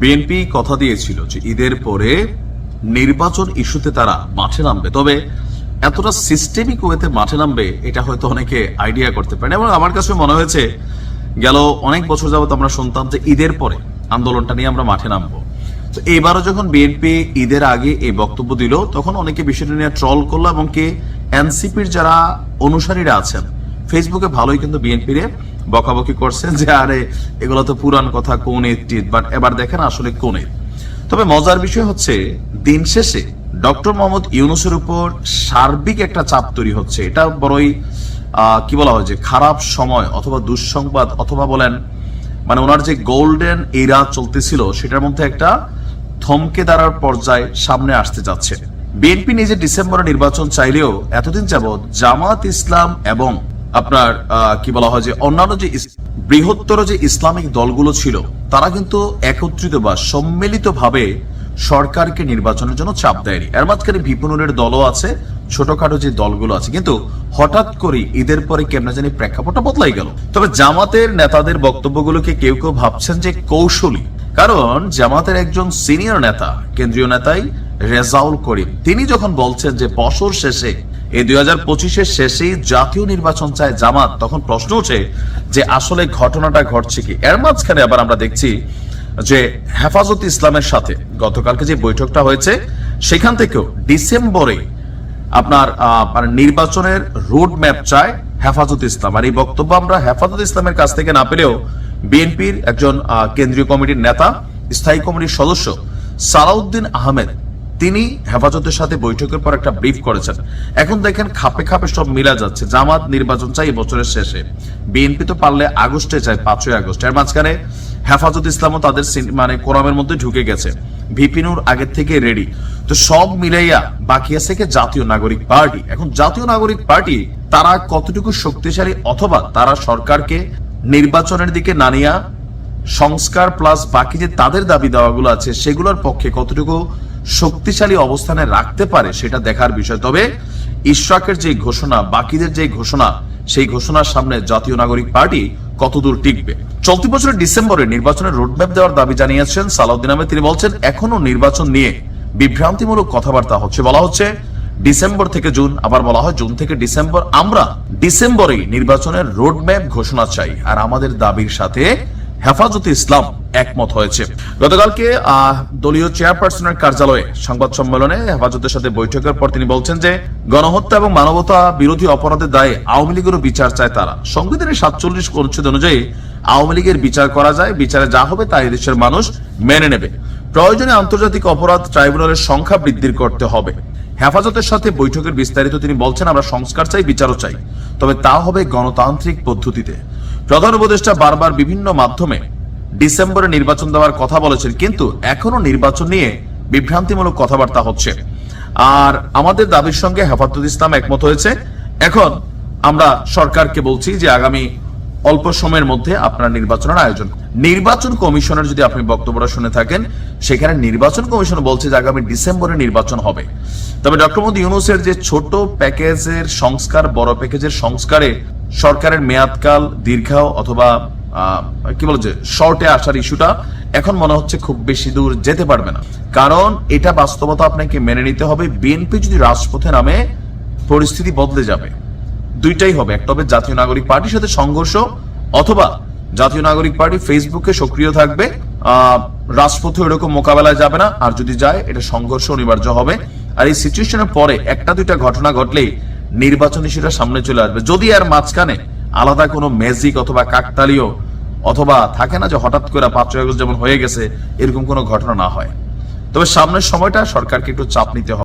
BNP কথা দিয়েছিল যে ঈদের পরে নির্বাচন ইস্যুতে তারা মাঠে নামবে। তবে এতটা সিস্টেমিক ওয়েতে মাঠে নামবে, এটা হয়তো অনেকে আইডিয়া করতে পারে এবং আমার কাছে মনে হয়েছে, গেল অনেক বছর যাবত আমরা শুনতাম যে ঈদের পরে আন্দোলনটা নিয়ে আমরা মাঠে নামবো। তো এবারও যখন বিএনপি ঈদের আগে এই বক্তব্য দিল, তখন অনেকে বিষয়টা নিয়ে ট্রল করল এবং কি এনসিপির যারা অনুসারীরা আছেন ফেসবুকে ভালোই কিন্তু বিএনপি রে বকাবকি করছেন যে, আরে, এগুলো তো পুরান কথা কোন টিট? বাট এবার দেখেন আসলে কোনে তবে মজার বিষয় হচ্ছে, দিন শেষে ডক্টর মোহাম্মদ ইউনুসের উপর সার্বিক একটা চাপ তৈরি হচ্ছে। এটা বড়ই কি বলা হয় যে, খারাপ সময় অথবা দুঃসংবাদ অথবা বলেন মানে ওনার যে গোল্ডেন এরা চলতেছিল, সেটার মধ্যে একটা থমকে দাঁড়ার পর্যায়ে সামনে আসতে যাচ্ছে। বিএনপি নিজে ডিসেম্বরে নির্বাচন চাইলেও এতদিন যাবৎ জামাত ইসলাম এবং আপনার কি বলা হয় যে অন্যান্য যে বৃহত্তর যে ইসলামিক দলগুলো ছিল, তারা কিন্তু একত্রিত বা সম্মিলিত ভাবে সরকারকে নির্বাচনের জন্য চাপ দেয়নি। এর মাঝখানে বিপণনের দলও আছে, ছোটখাটো যে দলগুলো আছে। কিন্তু হঠাৎ করে ঈদের পরে কেমন জানি প্রেক্ষাপটটা বদলাই গেল। তবে জামাতের নেতাদের বক্তব্যগুলোকে কেউ কেউ ভাবছেন যে কৌশলী। কারণ জামাতের একজন সিনিয়র নেতা, কেন্দ্রীয় নেতাই রেজাউল করিম, তিনি যখন বলছেন যে বছর শেষে এই দুই হাজার পঁচিশের শেষেই জাতীয় নির্বাচন চায় জামাত। তখন প্রশ্ন ওঠে যে, আসলে ঘটনাটা ঘটছে কি? এর মাঝখানে আবার আমরা দেখছি যে, হেফাজত ইসলামের সাথে গতকালকে যে বৈঠকটা হয়েছে, সেখান থেকেও ডিসেম্বরে আপনার মানে নির্বাচনের রোড ম্যাপ চায় হেফাজত ইসলাম। আর এই বক্তব্য আমরা হেফাজত ইসলামের কাছ থেকে না পেলেও বিএনপির একজন কেন্দ্রীয় কমিটির নেতা, স্থায়ী কমিটির সদস্য সালাউদ্দিন আহমেদ তিনি হেফাজতের সাথে বৈঠকের পর একটা ব্রিফ করেছেন। এখন দেখেন খাপে খাপে সব মিলা যাচ্ছে। জামাত নির্বাচন চাই বছরের শেষে। বিএনপি তো পারলে আগস্টে চায় পাঁচই আগস্ট। এর মাঝখানে হেফাজত ইসলামও তাদের মানে কোরামের মধ্যে ঢুকে গেছে। ভিপিনুর আগের থেকে রেডি তো সব মিলাইয়া বাকি আছে কি? জাতীয় নাগরিক পার্টি। এখন জাতীয় নাগরিক পার্টি, তারা কতটুকু শক্তিশালী অথবা তারা সরকারকে নির্বাচনের দিকে নানিয়া সংস্কার প্লাস বাকি যে তাদের দাবি দাওয়াগুলো আছে, সেগুলোর পক্ষে কতটুকু শক্তিশালী অবস্থানে রাখতে পারে সেটা দেখার বিষয়। তবে ইশরাকের যে ঘোষণা, বাকিদের যে ঘোষণা, সেই ঘোষণার সামনে জাতীয় নাগরিক পার্টি কতদূর টিকবে? চলতি বছরের ডিসেম্বরে নির্বাচনের রোডম্যাপ দেওয়ার দাবি জানিয়েছেন সালাউদ্দিন আহমেদ। তিনি বলছেন এখনও নির্বাচন নিয়ে বিভ্রান্তিমূলক কথাবার্তা হচ্ছে। বলা হচ্ছে, ডিসেম্বর থেকে জুন, আবার বলা হয় জুন থেকে ডিসেম্বর। আমরা ডিসেম্বরেই নির্বাচনের রোডম্যাপ ঘোষণা চাই। আর আমাদের দাবির সাথে হেফাজতে ইসলাম একমত হয়েছে। গতকালকে দলীয় চেয়ারপারসনের কার্যালয়ে সংবাদ সম্মেলনে হেফাজতের সাথে বৈঠকের পর তিনি বলছেন যে, গণহত্যা এবং মানবতা বিরোধী অপরাধের দায়ে আওয়ামী লীগেরও বিচার চায় তারা। সংবিধানের সাতচল্লিশ অনুচ্ছেদ অনুযায়ী আওয়ামী লীগের বিচার করা যায়, বিচারে যা হবে তা দেশের মানুষ মেনে নেবে। প্রয়োজনে আন্তর্জাতিক অপরাধ ট্রাইব্যুনালের সংখ্যা বৃদ্ধি করতে হবে। হেফাজতের সাথে বৈঠকের বিস্তারিত তিনি বলছেন, আমরা সংস্কার চাই, বিচারও চাই। তবে তা হবে গণতান্ত্রিক পদ্ধতিতে। প্রধান উপদেষ্টা বারবার বিভিন্ন মাধ্যমে ডিসেম্বরে নির্বাচন দেওয়ার কথা বলেছেন, কিন্তু এখনও নির্বাচন নিয়ে বিভ্রান্তিমূলক কথাবার্তা হচ্ছে। আর আমাদের দাবির সঙ্গে হেফাজত ইসলাম একমত হয়েছে। এখন আমরা সরকারকে বলছি যে আগামী অল্প সময়ের মধ্যে আপনার নির্বাচনের আয়োজন। নির্বাচন কমিশনের যদি আপনি বক্তব্যটা শুনে থাকেন, সেখানে নির্বাচন কমিশন বলছে যে আগামী ডিসেম্বরে নির্বাচন হবে। তবে ডক্টর মোদী ইউনুসের যে ছোট প্যাকেজের সংস্কার, বড় প্যাকেজের সংস্কারে সরকারের মেয়াদকাল, দীর্ঘাও অথবা কি বলে যে, শর্টে আসার ইস্যুটা এখন মনে হচ্ছে খুব বেশি দূর যেতে পারবে না। কারণ এটা বাস্তবতা আপনাকে মেনে নিতে হবে। বিএনপি যদি রাজপথে নামে, পরিস্থিতি বদলে যাবে। দুইটাই হবে একটা হবে জাতীয় নাগরিক পার্টির সাথে সংঘর্ষ অথবা জাতীয় নাগরিক পার্টি ফেসবুকে সক্রিয় থাকবে। রাজপথে এরকম মোকাবেলায় যাবে না, আর যদি যায়, এটা সংঘর্ষ অনিবার্য হবে। আর এই সিচুয়েশনের পরে একটা দুইটা ঘটনা ঘটলেই নির্বাচন সেটা সামনে চলে আসবে। যদি আর মাঝখানে আলাদা কোনো ম্যাজিক অথবা কাকতালীয় অথবা থাকে না যে হঠাৎ করে পাঁচই আগস্ট যেমন হয়ে গেছে, এরকম কোনো ঘটনা না হয়। তবে সামনের সময়টা সরকারকে একটু চাপ নিতে হবে।